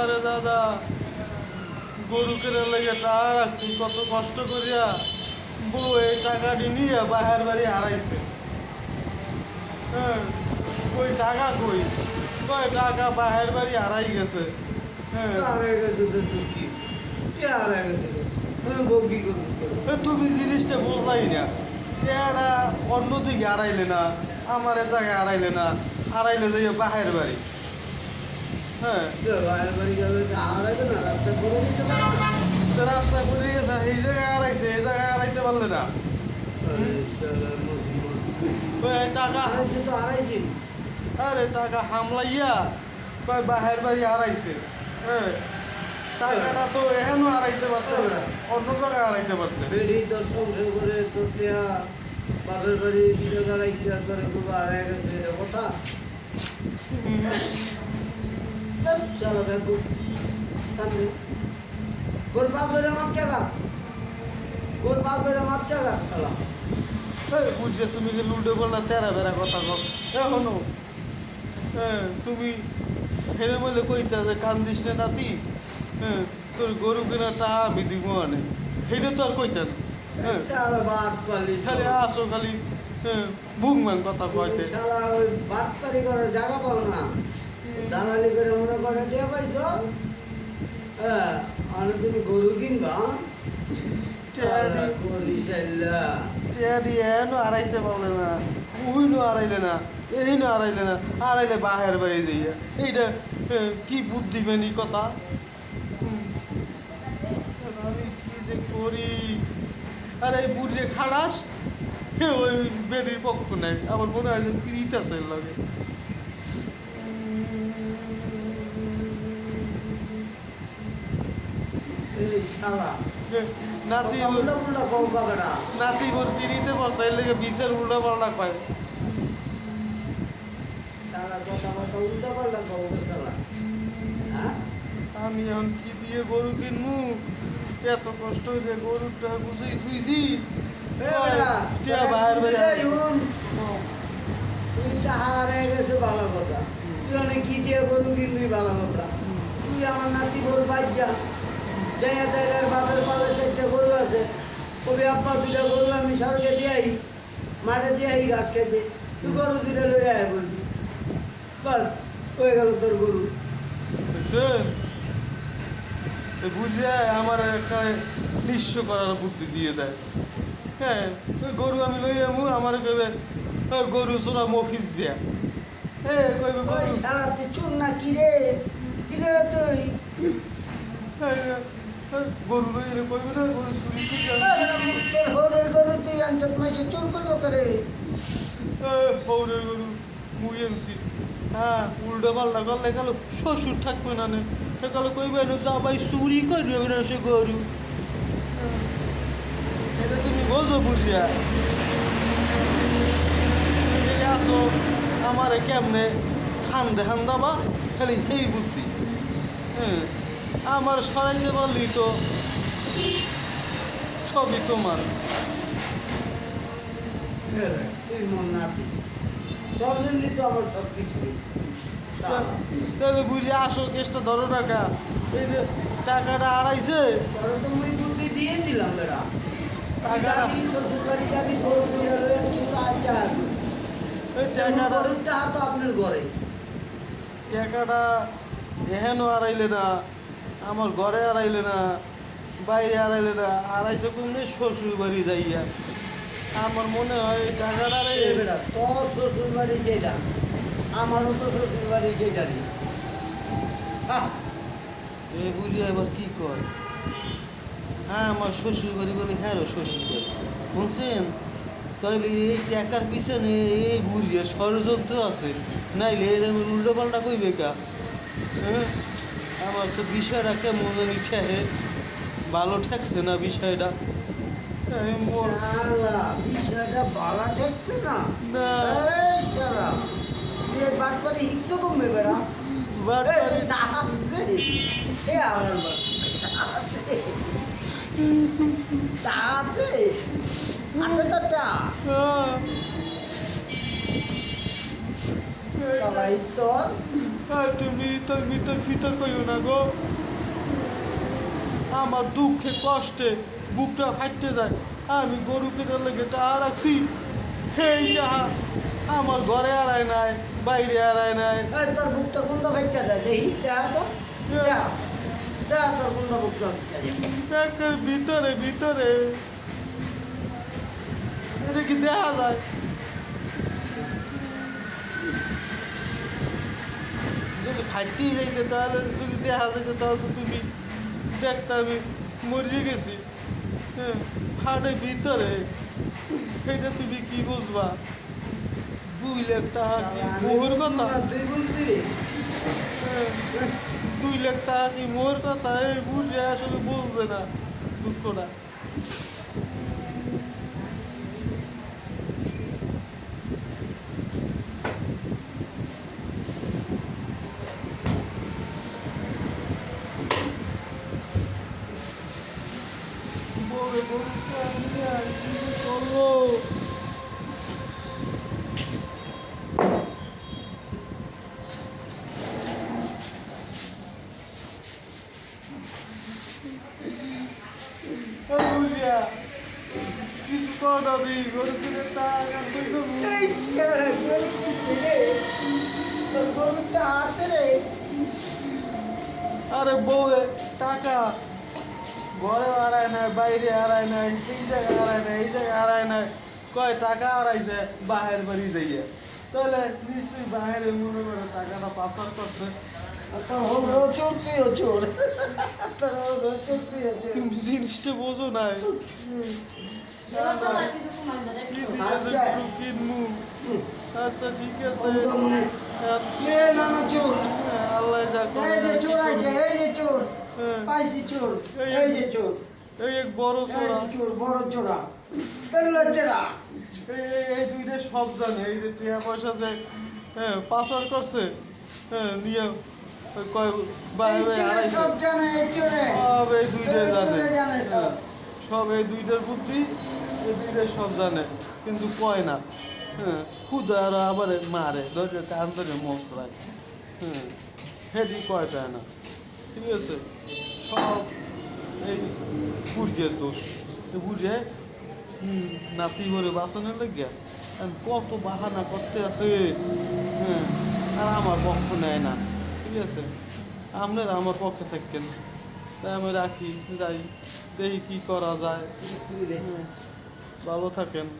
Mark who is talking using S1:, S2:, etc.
S1: আরে দাদা, গরু কেনার লেগে টাকা রাখছি, কত কষ্ট করিয়া বউ এই টাকাটি নিয়ে বাহার বাড়ি হারাইছে। হ্যাঁ ওই টাকা কই? কয় টাকা বাহার বাড়ি হারাই গেছে? হ্যাঁ।
S2: হারাই গেছে তো কি? হারাই গেছে? বউ কি করবি?
S1: তুমি জিনিসটা বুঝলাই না। এটা অন্যদিকে হারাইলে না আমার এ জায়গায় হারাইলে না হারাইলে যাইয়া বাহের বাড়ি। হ্যাঁ।
S2: বাইরে বাড়ি যাবে না রাস্তা করে দিতে পারবে
S1: তো রাস্তা করে গেছে এই জায়গায় হারাইছে এই জায়গায় হারাইতে পারলে না। টাকা
S2: তো
S1: আরে টাকা হামলাইয়া বাহের বাড়ি হারাইছে হ্যাঁ। টাকাটা তো এখানেও হারাইতে পারতে অন্য জায়গায় হারাইতে পারতে
S2: বেড়ি তোর সংসার করে তোর টেয়া বাপের বাড়ি হারাই গেছে এটা কথা? কান্দে। গোর মাপ চাকা গোর মাপ চাকা শালা
S1: বুঝছে তুমি যে লুডো বললা তেরা বেড়া কথা কও। এখনও। হ্যাঁ তুমি হেরে বলে কইতা যে কান্দিস না নাতি? হ্যাঁ তোর গরু কেনার টাকা আমি দিব অনেক সেইটা তো আর কইতেন হ্যাঁ খালি আসো খালি বুংমান কথা কইতে
S2: শালা ওই বাট পালি করার জায়গা পাও না। দালালি করে মনে করে টিয়া পাইছো? হ্যাঁ তুমি গরু কিনবা?
S1: এনো পারলে না। উইনো হারাইলে না এইনো হারাইলে না। বাহের বাড়ি যাইয়া। এইটা হ্যাঁ, কি বুদ্ধি কথা হুম। আমি যে করি আরে এই বুড়িয়ে খাড়াস হে ওই বেডির পক্ষ নাই আমার মনে হয় যে পিড়িত আছে এর লগে। নাতি নাতি এর বিষের উল্টা পাল্টা পায়
S2: হ্যাঁ?
S1: আমি এখন কি দিয়ে গরু কিনবো? এত কষ্ট হইলে গরুটা বুঝেই থুইছি।
S2: তুই
S1: বেড়ে
S2: তুই টাকা গেছে ভালো কথা তুই অনেক কি দিয়ে গরু কিনবি ভালো কথা তুই আমার নাতি গরু বাচ্চা জায়গা জায়গার বাপের পালে চারটে গরু আছে। কবি আব্বা দুটা গরু আমি সরকে দিয়ে আই মাঠে দিয়ে আই ঘাস খেতে তুই গরু দুটা লই আয় বলবি। বাস হয়ে গেল তোর গরু
S1: তো বুঝলে আমার একটা নিঃস্ব করার বুদ্ধি দিয়ে দেয়। হ্যাঁ ওই গরু আমি লই আমু আমার কইবে "ওই গরু চোরা মফিস যা এ কইবে গরু
S2: তুই চুন না কি রে? কি রে তুই?
S1: গরু লই এলে কইবে না গরু চুরি করে
S2: তোর হরের গরু তুই আঞ্চত মাসে চুর করব করে?
S1: পৌরের গরু মুই এমছি হ্যাঁ উল্টো পাল্টা করলে গেল শ্বশুর থাকবে না নে। গেল কইবে না যা চুরি করবে না সে গরু। হ্যাঁ, এটা তুমি বোঝো বুঝিয়া। এই আসো আমারে কেমনে খান দেখান দাবা খালি এই বুদ্ধি। হ্যাঁ আমার সরাইতে পারলি তো সবই তোমার।
S2: তুই মন নাতি তো আমার সব কিছু
S1: তাহলে বুঝি আসল কেসটা ধরো টাকা। এই যে টাকাটা আড়াইছে
S2: তোর তো মুই বুদ্ধি দিয়ে দিলাম বেড়া।
S1: টাকাটা
S2: যাবি যাবি গরু কিনে লয়ে আসি তো
S1: ওই টাকাটা
S2: গরুর টাকা তো আপনার ঘরে।
S1: টাকাটা এহেনও আড়াইলে না আমার ঘরে আড়াইলে না বাইরে আড়াইলে না আড়াইছে কমলে শ্বশুর বাড়ি যাইয়া। আমার মনে হয়
S2: তোর শ্বশুর বাড়ি যেটা। আমারও তো শ্বশুর বাড়ি সেটারই
S1: এ বুঝি এবার কি হ্যাঁ আমার শ্বশুর বাড়ি বলে হ্যাঁ শ্বশুর বাড়ি বুঝছেন তাহলে এই টাকার পিছনে এই বুড়িয়া ষড়যন্ত্র আছে। নাইলে এরকম উল্টো পাল্টা কইবে কা? হ্যাঁ? আমার তো বিষয়টা কেমন জানি ঠেহে। ভালো ঠেকছে না বিষয়টা। এই মোর
S2: বিষয়টা বালা ঠেকছে না? বাটপাড়ি হিংসা কমবে বেড়া।
S1: হ্যাঁ। তুমি তোর ভিতর ভিতর কইও না গো। আমার দুঃখে কষ্টে বুকটা ফাটতে যায়। আমি গরু কেটে লেগে টাহা রাখছি। সেই যাহা আমার ঘরে আড়াই নাই বাইরে আড়াই নাই।
S2: তোর বুকটা কোনটা ভেজা যায়? দেখি দেখা তো দেখা তোর কোনটা বুকটা ভেজা
S1: ভিতরে ভিতরে। এটা কি দেখা যায়? যদি ফাটিয়ে যাইতে তাহলে যদি দেখা যাইতে তাহলে তুমি দেখতে আমি মরিয়ে গেছি। হ্যাঁ। ফাটে ভিতরে এটা তুমি কি বুঝবা? দুই লাখ টাকা কি মোহর কথা?
S2: দুই
S1: লাখ টাকা কি মোহর কথা? এই বুঝে আসলে বলবে না দুঃখটা বলে বলতে আমি আর কি যে করব ওই বুঝিয়া কিছু কর না দি গরু কিনে টাকা কই দেবো
S2: এই ছেড়ে গরু কিনতে রে তোর গরুটা আছে রে
S1: আরে বউ টাকা। ঘরে হারায় নাই বাইরে হারায় নাই এই জায়গায় হারায় নাই এই জায়গায় হারায় নাই। কয় টাকা হারাইছে বাহের বাড়ি যাইয়া। তাহলে নিশ্চয়ই বাহিরে মনে করে টাকাটা পাচার করছে। জিনিসটা বোঝো নাই।
S2: আচ্ছা।
S1: ঠিক আছে
S2: না না চোর
S1: আল্লাহ
S2: এই যে চোর আছে এই যে চোর। পাইছি চোর
S1: এই-
S2: এই যে চোর
S1: এই এক বড় চোরা
S2: চোর বড় চোরা পেল্লা চোরা
S1: এই এই এই দুইটা সব জানে এই যে টিয়া পয়সা যে হ্যাঁ পাচার করছে হ্যাঁ নিয়ে কয় বাইরে
S2: সব জানে এই চোরে
S1: সব এই জানে। হ্যাঁ, সব এই দুইটার বুদ্ধি দুইটাই সব জানে কিন্তু কয় না। হ্যাঁ আর আবার মারে ধরে কান ধরে মশলায় হ্যাঁ হেদি কয় পায় না। ঠিক আছে? সব এই বুড়িয়ের দোষ। বুড়িয়ে নাতি করে বাঁচানোর আমি কত বাহানা করতে আছে। হ্যাঁ আর আমার পক্ষ নেয় না। ঠিক আছে? আপনারা আমার পক্ষে থাকেন। তাই আমি রাখি যাই দেখি কি করা যায়। ভালো থাকেন।